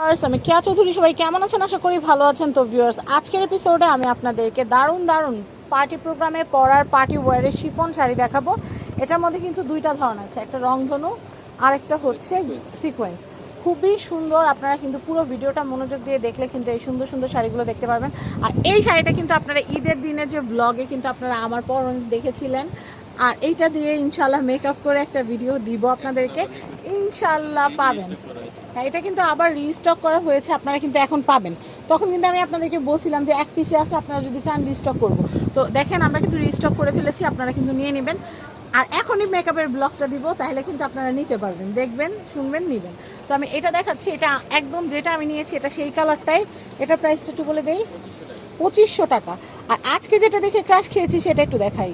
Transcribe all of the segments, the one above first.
Viewers আমি কেয়া চৌধুরী সবাই কেমন আছেন? আশা করি ভালো আছেন। তো ভিউয়ার্স আজকের এপিসোডে আমি আপনাদেরকে দারুণ দারুণ পার্টি প্রোগ্রামে পরার পার্টি ওয়ারের শিফন শাড়ি দেখাবো। এটার মধ্যে কিন্তু দুইটা ধরন আছে একটা রংধনু আর একটা হচ্ছে সিকোয়েন্স খুবই সুন্দর আপনারা কিন্তু পুরো ভিডিওটা মনোযোগ দিয়ে দেখলে কিন্তু এই সুন্দর সুন্দর শাড়িগুলো দেখতে পারবেন। আর এই শাড়িটা কিন্তু আপনারা ঈদের দিনের যে ব্লগে কিন্তু আপনারা আমার পর দেখেছিলেন। আর এইটা দিয়ে ইনশাল্লাহ মেকআপ করে একটা ভিডিও দিব আপনাদেরকে। ইনশাল্লাহ পাবেন। হ্যাঁ এটা কিন্তু আবার রিস্টক করা হয়েছে, আপনারা কিন্তু এখন পাবেন। তখন কিন্তু আমি আপনাদেরকে বলছিলাম যে এক পিসে আছে, আপনারা যদি চান রিস্টক করব। তো দেখেন, আমরা কিন্তু রিস্টক করে ফেলেছি, আপনারা কিন্তু নিয়ে নেবেন। আর এখনই মেকআপের ব্লগটা দিব, তাহলে কিন্তু আপনারা নিতে পারবেন। দেখবেন, শুনবেন, নেবেন। তো আমি এটা দেখাচ্ছি, এটা একদম যেটা আমি নিয়েছি, এটা সেই কালারটাই এটা প্রাইসটা একটু বলে দেই, পঁচিশশো টাকা। আর আজকে যেটা দেখে ক্রাশ খেয়েছি, সেটা একটু দেখাই।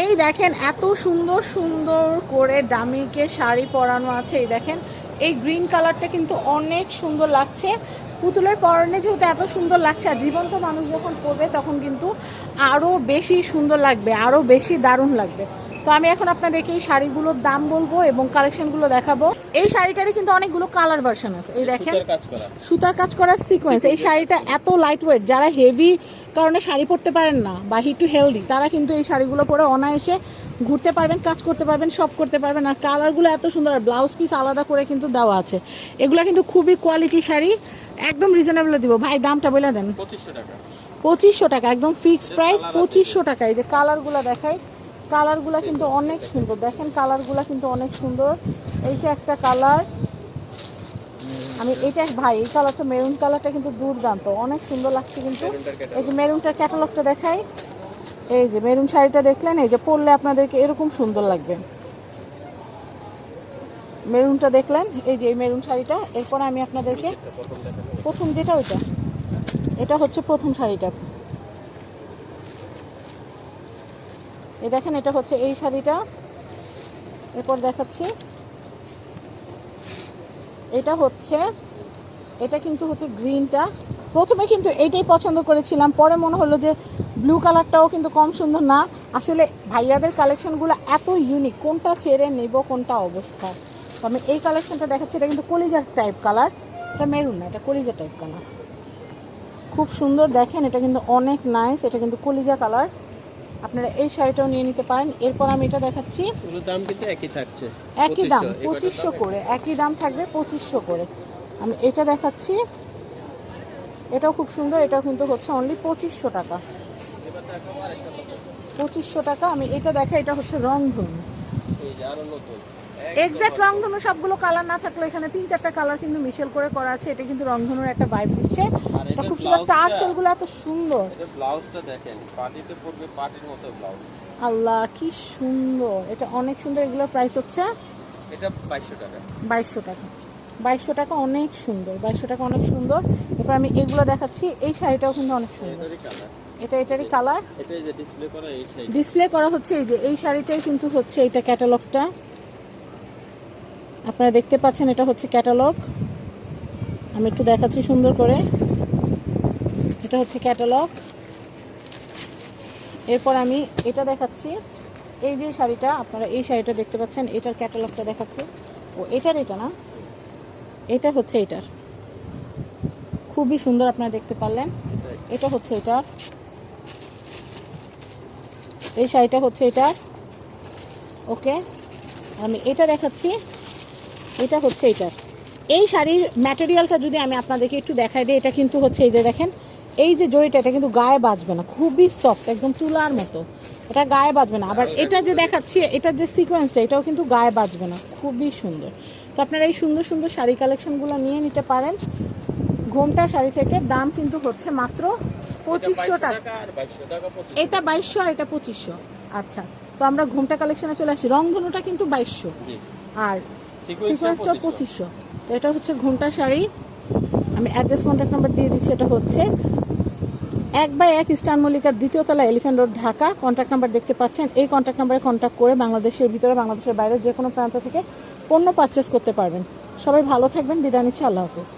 এই দেখেন, এত সুন্দর সুন্দর করে ডামিকে শাড়ি পরানো আছে। এই দেখেন, এই গ্রিন কালারটা কিন্তু অনেক সুন্দর লাগছে। পুতুলের পরনে যেহেতু এত সুন্দর লাগছে, আর জীবন্ত মানুষ যখন পরবে তখন কিন্তু আরও বেশি সুন্দর লাগবে আরও বেশি দারুণ লাগবে। তো আমি এখন আপনাদেরকে এই শাড়িগুলোর দাম বলব এবং কালেকশনগুলো দেখাবো। এই শাড়িটারই কিন্তু অনেকগুলো কালার ভার্সন আছে। এই দেখেন সুতার কাজ করা। সুতার কাজ করা সিকোয়েন্স এই শাড়িটা এত লাইট ওয়েট যারা হেভি কারণে শাড়ি পরতে পারেন না বা হিটু হেলদি তারা কিন্তু এই শাড়িগুলো পরে অনায়াসে ঘুরতে পারবেন কাজ করতে পারবেন সব করতে পারবেন। আর কালারগুলো এত সুন্দর আর ব্লাউজ পিস আলাদা করে কিন্তু দেওয়া আছে। এগুলো কিন্তু খুবই কোয়ালিটি শাড়ি একদম রিজনেবল দিব। ভাই দামটা বলে দেন। পঁচিশশো টাকা। পঁচিশশো টাকা একদম ফিক্সড প্রাইস পঁচিশশো টাকা। এই যে কালারগুলো দেখাই কালারগুলো কিন্তু অনেক সুন্দর। দেখেন কালারগুলো কিন্তু অনেক সুন্দর। এইটা একটা কালার। আমি এইটা ভাই এই কালারটা মেরুন কালারটা কিন্তু দুর্দান্ত। অনেক সুন্দর লাগছে কিন্তু। এই যে মেরুনটার ক্যাটালগটা দেখাই। এই যে মেরুন শাড়িটা দেখলেন এই যে পরলে আপনাদেরকে এরকম সুন্দর লাগবে। মেরুনটা দেখলেন এই যে এই মেরুন শাড়িটা। এরপর আমি আপনাদেরকে প্রথম যেটা ওইটা। এটা হচ্ছে প্রথম শাড়িটা। এই দেখেন, এটা হচ্ছে এই শাড়িটা। এরপর দেখাচ্ছি। এটা হচ্ছে, এটা কিন্তু হচ্ছে গ্রিনটা। প্রথমে কিন্তু এইটাই পছন্দ করেছিলাম, পরে মনে হলো যে ব্লু কালারটাও কিন্তু কম সুন্দর না। আসলে ভাইয়াদের কালেকশনগুলো এত ইউনিক কোনটা ছেড়ে নেব, কোনটা অবস্থা? আমি এই কালেকশনটা দেখাচ্ছি, এটা কিন্তু কলিজার টাইপ কালার এটা মেরুন না, এটা কলিজা টাইপ কালার খুব সুন্দর দেখেন, এটা কিন্তু অনেক নাইস এটা কিন্তু কলিজা কালার আপনারা এই শাড়িটাও নিয়ে নিতে পারেন। এরপর আমি এটা দেখাচ্ছি। দাম কিন্তু একই থাকছে। একই দাম 2500 পঁচিশশো করে একই দাম থাকবে পঁচিশশো করে। আমি এটা দেখাচ্ছি। এটাও খুব সুন্দর এটাও কিন্তু হচ্ছে অনলি পঁচিশশো টাকা। পঁচিশশো টাকা আমি এটা দেখা এটা হচ্ছে রংধনু। এই যে আরও নতুন। এক্সাক্ট রংধনু সবগুলো কালার না থাকলে এখানে তিন চারটা কালার কিন্তু মিশেল করে করা আছে। এটা কিন্তু রংধনুর একটা ভাইব দিচ্ছে। এটা খুব সুন্দর। ব্লাউজটা- টার্সেলগুলো এত সুন্দর। এটা ব্লাউজটা দেখেন পার্টিতে পরবে পার্টির মতো ব্লাউজ। আল্লাহ কি সুন্দর। এটা অনেক সুন্দর। এগুলোর প্রাইস হচ্ছে এটা বাইশশো টাকা। বাইশশো টাকা। বাইশশো টাকা অনেক সুন্দর। বাইশশো টাকা অনেক সুন্দর। এবার আমি এগুলো দেখাচ্ছি। এই শাড়িটাও কিন্তু অনেক সুন্দর। এটারই কালার এটা এটারই কালার যে ডিসপ্লে করা এই সাইড ডিসপ্লে করা হচ্ছে এই যে এই শাড়িটাই কিন্তু হচ্ছে এইটা ক্যাটালগটা আপনারা দেখতে পাচ্ছেন এটা হচ্ছে ক্যাটালগ। আমি একটু দেখাচ্ছি সুন্দর করে। এটা হচ্ছে ক্যাটালগ। এরপর আমি এটা দেখাচ্ছি। এই যে শাড়িটা, আপনারা এই শাড়িটা দেখতে পাচ্ছেন, এটার ক্যাটালগটা দেখাচ্ছি। ও, এটার এটা না? এটা হচ্ছে এটার। খুবই সুন্দর আপনারা দেখতে পারলেন। এটা হচ্ছে এটার। এই শাড়িটা হচ্ছে এটা ওকে, আমি এটা দেখাচ্ছি। এটা হচ্ছে এটার এই শাড়ির ম্যাটেরিয়ালটা যদি আমি আপনাদেরকে একটু দেখাই দিই এটা কিন্তু হচ্ছে এই যে দেখেন এই যে জড়িটা এটা কিন্তু গায়ে বাজবে না খুবই সফট একদম তুলার মতো। এটা গায়ে বাজবে না। আবার এটা যে দেখাচ্ছি এটার যে সিকোয়েন্সটা এটাও কিন্তু গায়ে বাজবে না খুবই সুন্দর। তো আপনারা এই সুন্দর সুন্দর শাড়ি কালেকশনগুলো নিয়ে নিতে পারেন। ঘোমটা শাড়ি থেকে দাম কিন্তু হচ্ছে মাত্র পঁচিশশো টাকা। এটা বাইশশো আর এটা পঁচিশশো। আচ্ছা তো আমরা ঘোমটা কালেকশনে চলে আসছি। রংধনুটা কিন্তু বাইশশো। আর সিকোয়েন্সটা পঁচিশশো। তো এটা হচ্ছে ঘুমটা শাড়ি। আমি অ্যাড্রেস কন্ট্যাক্ট নাম্বার দিয়ে দিচ্ছি, এটা হচ্ছে এক বাই এক ইস্টার মল্লিকার দ্বিতীয় তলা elephant road Dhaka. Contact number দেখতে পাচ্ছেন। এই কন্ট্যাক্ট নাম্বারে কন্ট্যাক্ট করে বাংলাদেশের ভিতরে, বাংলাদেশের বাইরে যে কোনো প্রান্ত থেকে পণ্য পারচেস করতে পারবেন। সবাই ভালো থাকবেন। বিদায় নিচ্ছি। আল্লাহ হাফিজ।